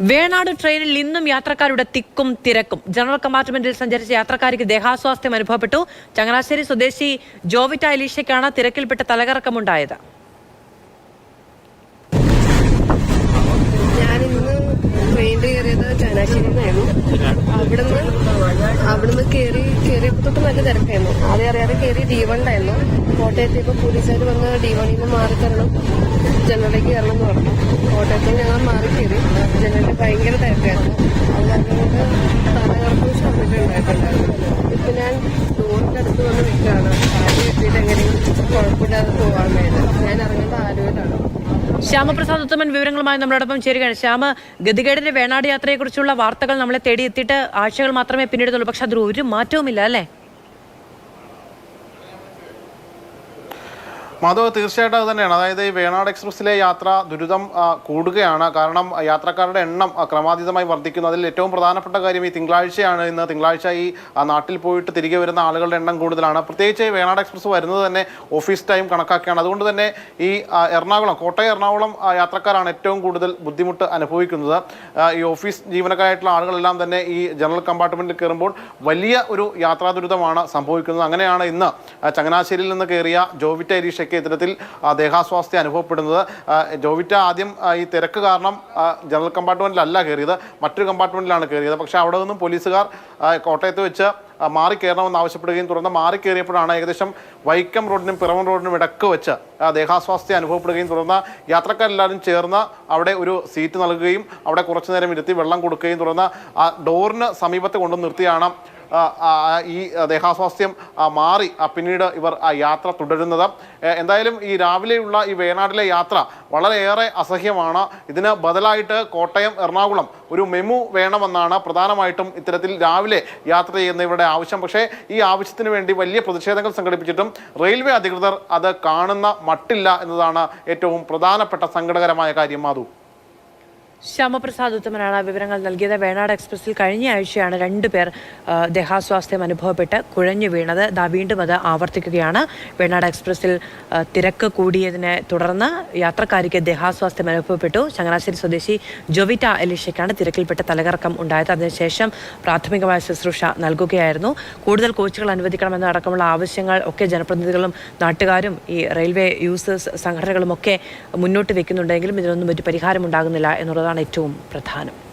വേണാട് ട്രെയിനിൽ ഇന്നും യാത്രക്കാരുടെ തിക്കും തിരക്കും. ജനറൽ കമ്പാർട്ട്മെന്റിൽ സഞ്ചരിച്ച യാത്രക്കാർക്ക് ദേഹാസ്വാസ്ഥ്യം അനുഭവപ്പെട്ടു. ചങ്ങനാശ്ശേരി സ്വദേശി ജോവിറ്റ അലീഷയ്ക്കാണ് തിരക്കിൽപ്പെട്ട തലകറക്കമുണ്ടായത്. ഞാൻ ഇന്ന് ചങ്ങനാശ്ശേരിന്നായിരുന്നു അവിടുന്ന് അവിടുന്ന് കയറി കയറിയപ്പോൾ തൊട്ട് നല്ല തിരക്കായിരുന്നു. ആദ്യം അറിയാതെ കയറി ഡി വണ്ടായിരുന്നു കോട്ടയത്തേക്ക് പോലീസുകാർ വന്ന് ഡി വണ്ണിൽ നിന്ന് മാറി തരണം. ജനറലിലേക്ക് കയറണം എന്ന് പറഞ്ഞു. കോട്ടയത്തിൽ ഞങ്ങൾ മാറി കയറി. ജനറലിൽ ഭയങ്കര തിരക്കായിരുന്നു. അത് കാരണം കൊണ്ട് തലകർക്കും ഛർദ്ദിട്ടുണ്ടായിട്ടുണ്ടായിരുന്നു ഇപ്പൊ ഞാൻ ഡോറിന്റെ അടുത്ത് വന്ന് നിൽക്കുകയാണ്. ആദ്യം എത്തിയിട്ട് എങ്ങനെയും കുഴപ്പമില്ലാതെ പോകാൻ വേണ്ടി ഞാൻ ആലുവയിലാണ് ശ്യാമപ്രസാദ് ഉത്തമൻ വിവരങ്ങളുമായി നമ്മളോടൊപ്പം ചേരുകയാണ്. ശ്യാമ ഗതികേടിന്റെ വേണാട് യാത്രയെക്കുറിച്ചുള്ള വാർത്തകൾ നമ്മളെ തേടിയെത്തിയിട്ട് ആഴ്ചകൾ മാത്രമേ പിന്നീടുള്ളൂ പക്ഷെ അതിൽ ഒരു മാറ്റവുമില്ല അല്ലേ? മാധവ് തീർച്ചയായിട്ടും അത് തന്നെയാണ്. അതായത് ഈ വേണാട് എക്സ്പ്രസ്സിലെ യാത്ര ദുരിതം കൂടുകയാണ്. കാരണം യാത്രക്കാരുടെ എണ്ണം ക്രമാതീതമായി വർദ്ധിക്കുന്നു. അതിൽ ഏറ്റവും പ്രധാനപ്പെട്ട കാര്യം ഈ തിങ്കളാഴ്ചയാണ്. ഇന്ന് തിങ്കളാഴ്ച ഈ നാട്ടിൽ പോയിട്ട് തിരികെ വരുന്ന ആളുകളുടെ എണ്ണം കൂടുതലാണ്. പ്രത്യേകിച്ച് ഈ വേണാട് എക്സ്പ്രസ് വരുന്നത് തന്നെ ഓഫീസ് ടൈം കണക്കാക്കിയാണ് അതുകൊണ്ട് തന്നെ ഈ എറണാകുളം കോട്ടയം എറണാകുളം യാത്രക്കാരാണ് ഏറ്റവും കൂടുതൽ ബുദ്ധിമുട്ട് അനുഭവിക്കുന്നത്. ഈ ഓഫീസ് ജീവനക്കാരായിട്ടുള്ള ആളുകളെല്ലാം തന്നെ ഈ ജനറൽ കമ്പാർട്ട്മെന്റിൽ കയറുമ്പോൾ വലിയ ഒരു യാത്രാ ദുരിതമാണ് സംഭവിക്കുന്നത്. അങ്ങനെയാണ് ഇന്ന് ചങ്ങനാശ്ശേരിയിൽ നിന്ന് കയറിയ ജോവിറ്റ എരീഷയ്ക്ക് ഇത്തരത്തിൽ ദേഹാസ്വാസ്ഥ്യം അനുഭവപ്പെടുന്നത്. ജോവിറ്റ ആദ്യം ഈ തിരക്ക് കാരണം ജനറൽ കമ്പാർട്ട്മെന്റിലല്ല കയറിയത്. മറ്റൊരു കമ്പാർട്ട്മെന്റിലാണ് കയറിയത്. പക്ഷേ അവിടെ നിന്നും പോലീസുകാർ കോട്ടയത്ത് വെച്ച് മാറിക്കയറണമെന്ന് മാറി കയറണമെന്ന് ആവശ്യപ്പെടുകയും തുടർന്ന് മാറി കയറിയപ്പോഴാണ് ഏകദേശം വൈക്കം റോഡിനും പിറവം റോഡിനും ഇടയ്ക്ക് വെച്ച് ദേഹാസ്വാസ്ഥ്യം അനുഭവപ്പെടുകയും തുടർന്ന് യാത്രക്കാരെല്ലാവരും ചേർന്ന് അവിടെ ഒരു സീറ്റ് നൽകുകയും അവിടെ കുറച്ചു നേരം ഇരുത്തി വെള്ളം കൊടുക്കുകയും തുടർന്ന് ആ ഡോറിന് സമീപത്ത് കൊണ്ടു നിർത്തിയാണ് ഈ ദേഹാസ്വാസ്ഥ്യം മാറി പിന്നീട് ഇവർ ആ യാത്ര തുടരുന്നത്. എന്തായാലും ഈ രാവിലെയുള്ള ഈ വേണാടിലെ യാത്ര വളരെയേറെ അസഹ്യമാണ്. ഇതിന് ബദലായിട്ട് കോട്ടയം എറണാകുളം ഒരു മെമു വേണമെന്നാണ് പ്രധാനമായിട്ടും ഇത്തരത്തിൽ രാവിലെ യാത്ര ചെയ്യുന്നവരുടെ ആവശ്യം. പക്ഷേ ഈ ആവശ്യത്തിന് വേണ്ടി വലിയ പ്രതിഷേധങ്ങൾ സംഘടിപ്പിച്ചിട്ടും റെയിൽവേ അധികൃതർ അത് കാണുന്ന മട്ടില്ല എന്നതാണ് ഏറ്റവും പ്രധാനപ്പെട്ട സങ്കടകരമായ കാര്യം മാധു. ശ്യാമപ്രസാദ് ഉത്തമനാണ് വിവരങ്ങൾ നൽകിയത്. വേണാട് എക്സ്പ്രസിൽ കഴിഞ്ഞ ആഴ്ചയാണ് രണ്ടുപേർ പേർ ദേഹാസ്വാസ്ഥ്യം അനുഭവപ്പെട്ട് കുഴഞ്ഞു വീണത്. ദാ വീണ്ടും അത് ആവർത്തിക്കുകയാണ്. വേണാട് എക്സ്പ്രസിൽ തിരക്ക് കൂടിയതിനെ തുടർന്ന് യാത്രക്കാരിക്ക് ദേഹാസ്വാസ്ഥ്യം അനുഭവപ്പെട്ടു. ചങ്ങനാശ്ശേരി സ്വദേശി ജൊവിറ്റ എലിഷയ്ക്കാണ് തിരക്കിൽപ്പെട്ട തലകറക്കം ഉണ്ടായത്. അതിനുശേഷം പ്രാഥമികമായ ശുശ്രൂഷ നൽകുകയായിരുന്നു. കൂടുതൽ കോച്ചുകൾ അനുവദിക്കണമെന്ന അടക്കമുള്ള ആവശ്യങ്ങൾ ഒക്കെ ജനപ്രതിനിധികളും നാട്ടുകാരും ഈ റെയിൽവേ യൂസേഴ്സ് സംഘടനകളും ഒക്കെ മുന്നോട്ട് വെക്കുന്നുണ്ടെങ്കിലും ഇതിനൊന്നും ഒരു പരിഹാരം ഉണ്ടാകുന്നില്ല എന്നുള്ളതാണ് ഏറ്റവും പ്രധാനം.